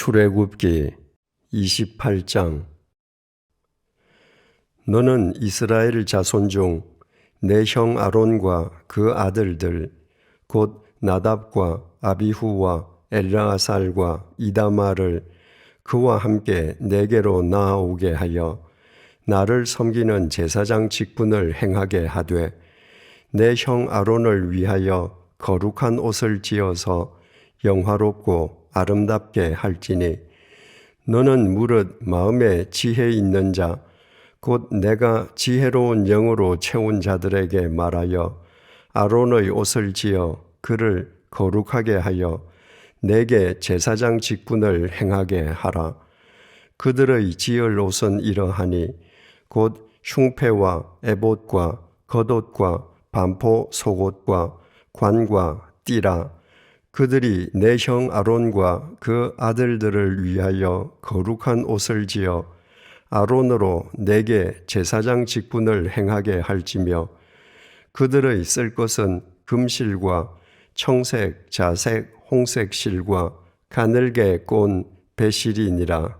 출애굽기 28장. 너는 이스라엘 자손 중 내 형 아론과 그 아들들 곧 나답과 아비후와 엘라아살과 이다마를 그와 함께 내게로 나아오게 하여 나를 섬기는 제사장 직분을 행하게 하되 내 형 아론을 위하여 거룩한 옷을 지어서 영화롭고 아름답게 할지니 너는 무릇 마음에 지혜 있는 자 곧 내가 지혜로운 영으로 채운 자들에게 말하여 아론의 옷을 지어 그를 거룩하게 하여 내게 제사장 직분을 행하게 하라. 그들의 지을 옷은 이러하니 곧 흉패와 에봇과 겉옷과 반포 속옷과 관과 띠라 그들이 내 형 아론과 그 아들들을 위하여 거룩한 옷을 지어 아론으로 내게 제사장 직분을 행하게 할지며 그들의 쓸 것은 금실과 청색, 자색, 홍색 실과 가늘게 꼰 배실이니라.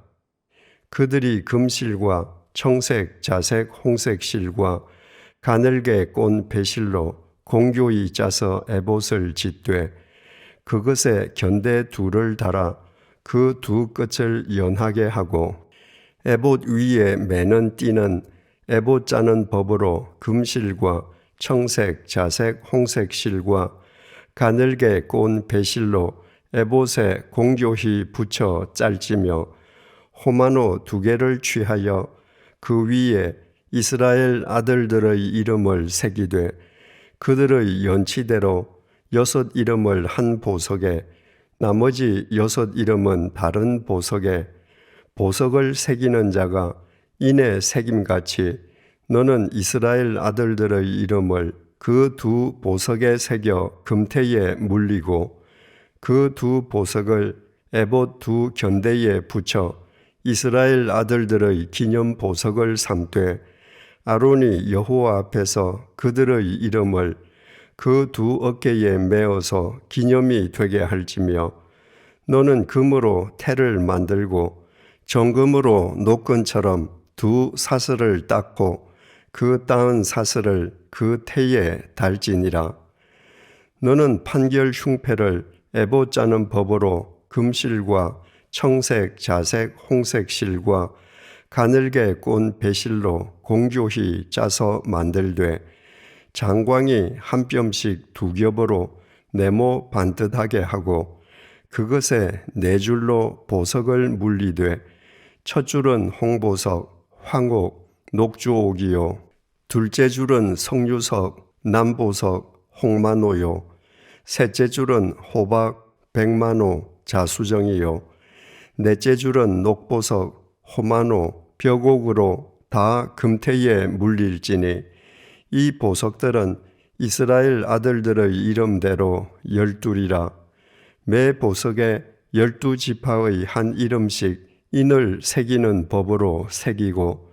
그들이 금실과 청색, 자색, 홍색 실과 가늘게 꼰 배실로 공교히 짜서 에봇을 짓되 그것에 견대 둘을 달아 그 두 끝을 연하게 하고 에봇 위에 매는 띠는 에봇 짜는 법으로 금실과 청색, 자색, 홍색 실과 가늘게 꼰 배실로 에봇에 공교히 붙여 짤지며 호마노 두 개를 취하여 그 위에 이스라엘 아들들의 이름을 새기되 그들의 연치대로 여섯 이름을 한 보석에 나머지 여섯 이름은 다른 보석에 보석을 새기는 자가 인의 새김같이 너는 이스라엘 아들들의 이름을 그 두 보석에 새겨 금태에 물리고 그 두 보석을 에봇 두 견대에 붙여 이스라엘 아들들의 기념 보석을 삼되 아론이 여호와 앞에서 그들의 이름을 그 두 어깨에 메어서 기념이 되게 할지며 너는 금으로 태를 만들고 정금으로 노끈처럼 두 사슬을 닦고 그 따은 사슬을 그 태에 달지니라. 너는 판결 흉패를 에보 짜는 법으로 금실과 청색, 자색, 홍색 실과 가늘게 꼰 배실로 공조히 짜서 만들되 장광이 한 뼘씩 두 겹으로 네모 반듯하게 하고 그것에 네 줄로 보석을 물리되 첫 줄은 홍보석, 황옥, 녹주옥이요. 둘째 줄은 성유석, 남보석, 홍만호요. 셋째 줄은 호박, 백만호, 자수정이요. 넷째 줄은 녹보석, 호만호, 벽옥으로 다 금태에 물릴지니 이 보석들은 이스라엘 아들들의 이름대로 열둘이라. 매 보석에 열두 지파의 한 이름씩 인을 새기는 법으로 새기고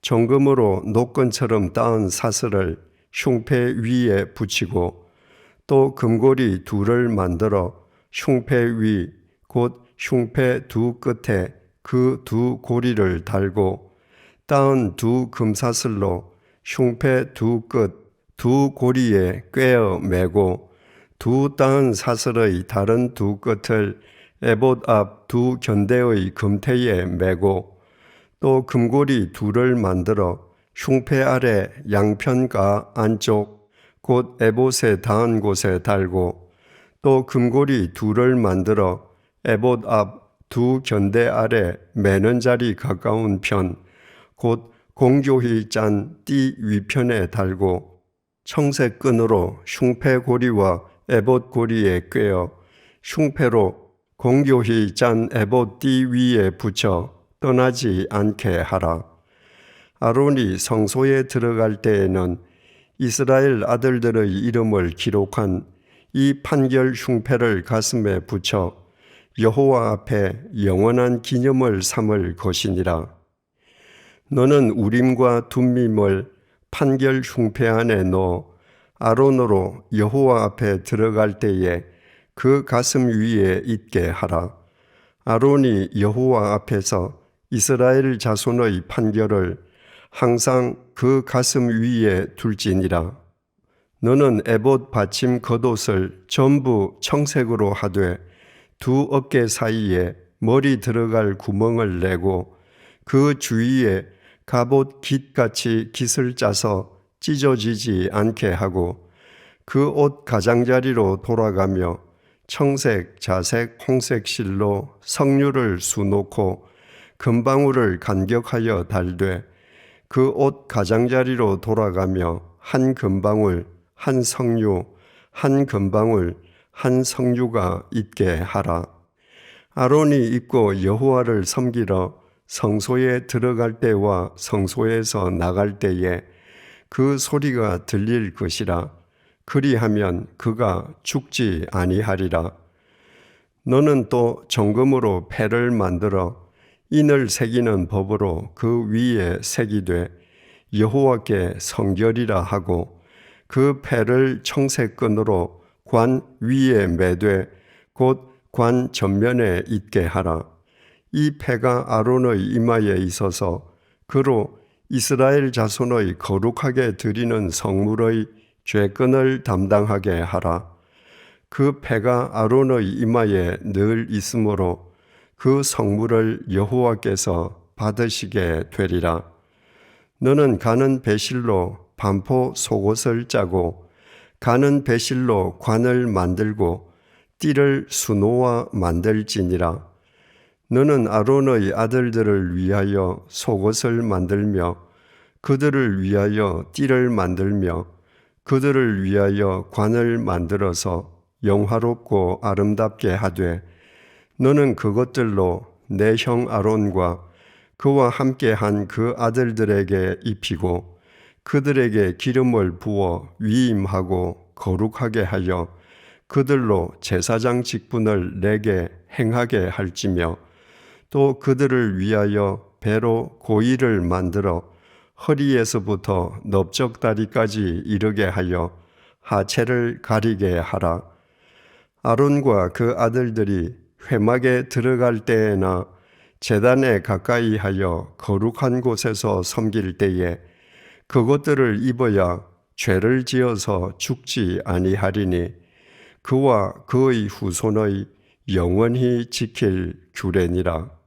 정금으로 노끈처럼 따은 사슬을 흉패 위에 붙이고 또 금고리 둘을 만들어 흉패 위 곧 흉패 두 끝에 그 두 고리를 달고 따은 두 금사슬로 흉패 두 끝 두 고리에 꿰어 매고 두 따은 사슬의 다른 두 끝을 에봇 앞 두 견대의 금태에 매고 또 금고리 둘을 만들어 흉패 아래 양편과 안쪽 곧 에봇에 닿은 곳에 달고 또 금고리 둘을 만들어 에봇 앞 두 견대 아래 매는 자리 가까운 편 곧 공교히 짠띠 위편에 달고 청색 끈으로 흉패 고리와 에봇 고리에 꿰어 흉패로 공교히 짠 에봇 띠 위에 붙여 떠나지 않게 하라. 아론이 성소에 들어갈 때에는 이스라엘 아들들의 이름을 기록한 이 판결 흉패를 가슴에 붙여 여호와 앞에 영원한 기념을 삼을 것이니라. 너는 우림과 둠밈을 판결 흉패 안에 넣어 아론으로 여호와 앞에 들어갈 때에 그 가슴 위에 있게 하라. 아론이 여호와 앞에서 이스라엘 자손의 판결을 항상 그 가슴 위에 둘지니라. 너는 에봇 받침 겉옷을 전부 청색으로 하되 두 어깨 사이에 머리 들어갈 구멍을 내고 그 주위에 갑옷 깃같이 깃을 짜서 찢어지지 않게 하고 그 옷 가장자리로 돌아가며 청색, 자색, 홍색 실로 석류를 수놓고 금방울을 간격하여 달되 그 옷 가장자리로 돌아가며 한 금방울, 한 석류, 한 금방울, 한 석류가 있게 하라. 아론이 입고 여호와를 섬기러 성소에 들어갈 때와 성소에서 나갈 때에 그 소리가 들릴 것이라. 그리하면 그가 죽지 아니하리라. 너는 또 정금으로 패를 만들어 인을 새기는 법으로 그 위에 새기되 여호와께 성결이라 하고 그 패를 청색끈으로 관 위에 매되 곧 관 전면에 있게 하라. 이 패가 아론의 이마에 있어서 그로 이스라엘 자손의 거룩하게 드리는 성물의 죄끈을 담당하게 하라. 그 패가 아론의 이마에 늘 있으므로 그 성물을 여호와께서 받으시게 되리라. 너는 가는 배실로 반포 속옷을 짜고 가는 배실로 관을 만들고 띠를 수놓아 만들지니라. 너는 아론의 아들들을 위하여 속옷을 만들며 그들을 위하여 띠를 만들며 그들을 위하여 관을 만들어서 영화롭고 아름답게 하되 너는 그것들로 내 형 아론과 그와 함께 한 그 아들들에게 입히고 그들에게 기름을 부어 위임하고 거룩하게 하여 그들로 제사장 직분을 내게 행하게 할지며 또 그들을 위하여 배로 고이를 만들어 허리에서부터 넓적다리까지 이르게 하여 하체를 가리게 하라. 아론과 그 아들들이 회막에 들어갈 때에나 재단에 가까이 하여 거룩한 곳에서 섬길 때에 그것들을 입어야 죄를 지어서 죽지 아니하리니 그와 그의 후손의 영원히 지킬 규례니라.